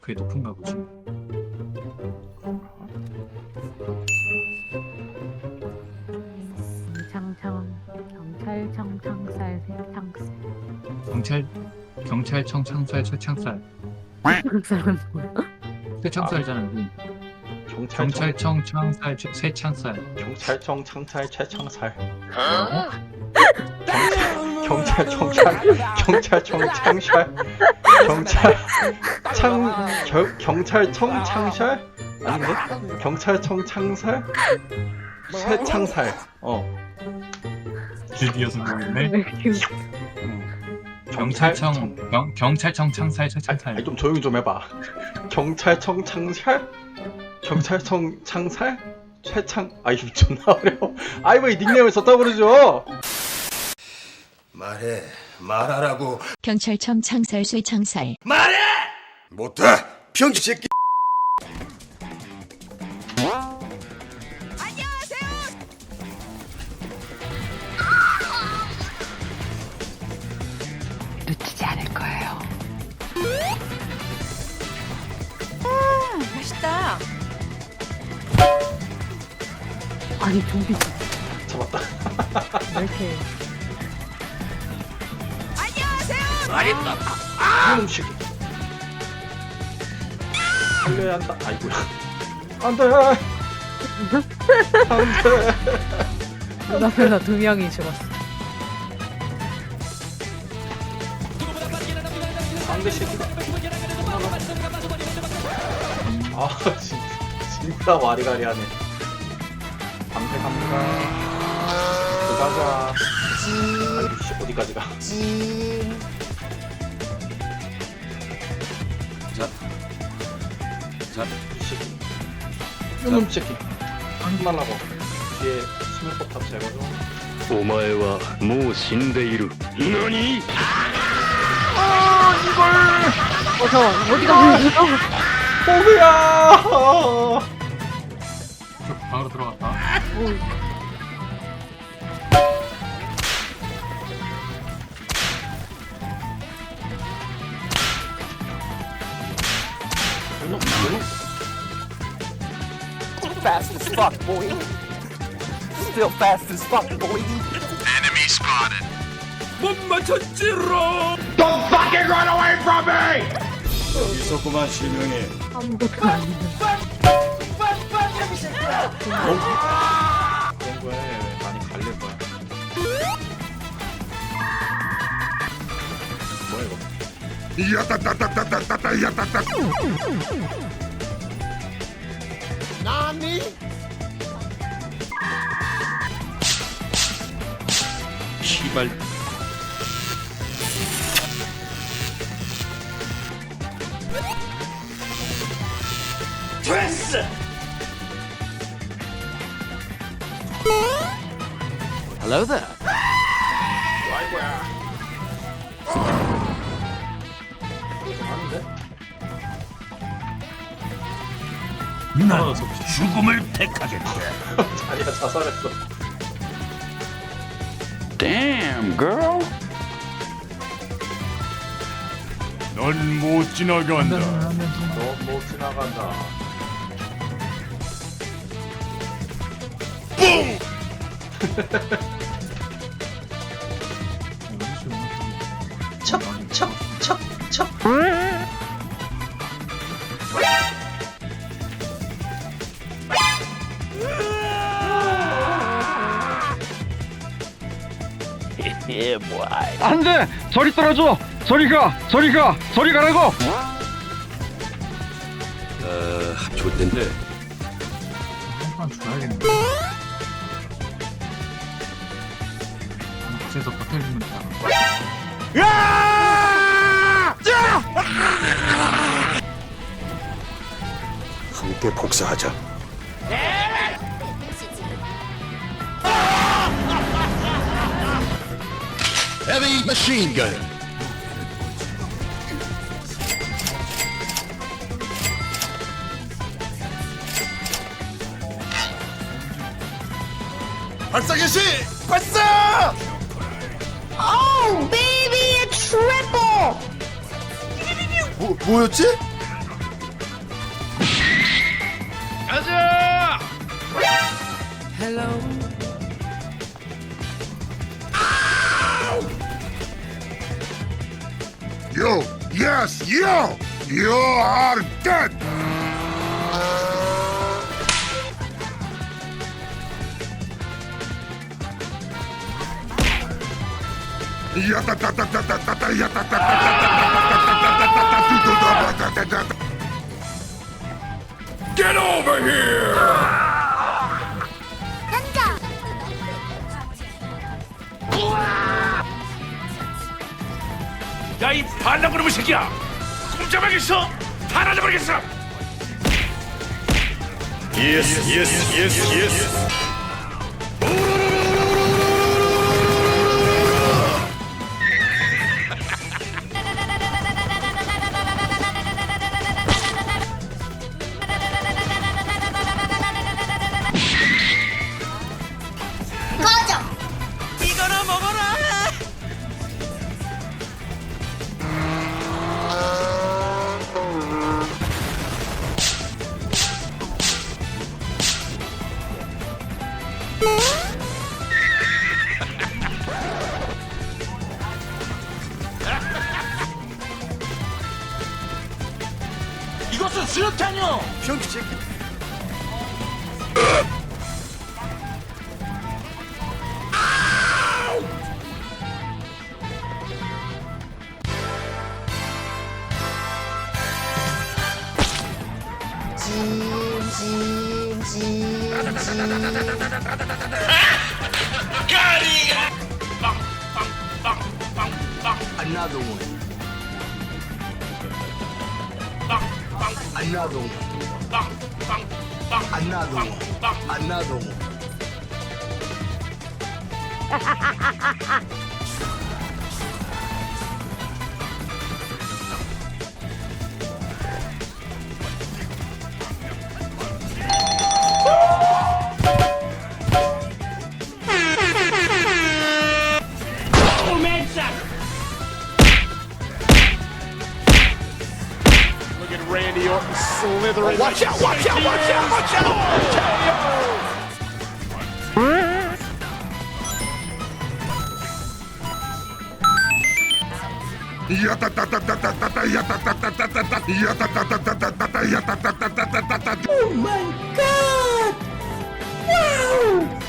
랭크에 높은가 보지. 장청 경찰청 창살 세창살 경찰 경찰청 창살 최창살 창살은 뭐야? 최창살이잖아. 여기. 경찰청 경찰청 창살 최- 최창살. 경찰청 창찰 최창살 경찰 경찰 경찰청 창살 경찰 창 겨, 경찰 청 창살 아닌데? 경찰 청 창살 최창살 어. 드디어 성공했네. 왜 이렇게 웃겨? 음. 경찰청 경, 경찰청 창살 최창살. 아니 좀 조용히 좀 해봐. 경찰청 창살 경찰청 창살 최창 아이 존나 어려워 아이 왜이 닉네임을 썼다 그러죠 말해 말하라고. 경찰청 창살 쇠 창살 말해! 못해! 병신 새끼. 놓치지 않을 거예요. 맛있다. 아니 좀비 잡았다. 왜 이렇게 이놈 새끼 살려야 한다 아이고야 안 돼. 안돼. 눈앞에서 두 명이 죽었어. 새끼가 아 진짜. 진짜 와리가리하네. 방패 갑니다. 들어가자. 아이고 씨 어디까지 가 자, 이 새끼 이놈 새끼 안 날라고 뒤에 스멜포탑 제거죠 お前はもう死んでいる何 어서 어디가 보여? 호그야 저 방으로 들어갔다. 이 fast as fuck, boy. Still fast as fuck, boy. 있었구만 실명이 아무것도 아닌데. 그런 거에 많이 갈릴 거야 뭐야 이거 야따따따따따따 야따따 นี้ Hello there. Right where? 난 죽음을 택하겠다 자리야 자살했어. Damn girl. 넌 못 지나간다. 너못 지나간다. 척 안 돼! 저리 떨어져! 저리 가! 저리 가! 저리 가라고! 어 좋텐데. 한판 죽어야겠네. 밖에서 버텨주면 돼. 함께 복사하자 heavy machine gun. 발사개시! 발사! Oh, baby, a triple! 뭐, it? 가자! Hello. Yo, yes, you! you are dead. Get over here! 반란 그놈의 새끼야. 꼼짝하겠어. 다 날려버리겠어. 예스 예스 예스 예스 이것은 수류탄이요. Another one. Another one. Another one. Oh, watch out, watch out, watch out, watch out! Oh my god! Wow!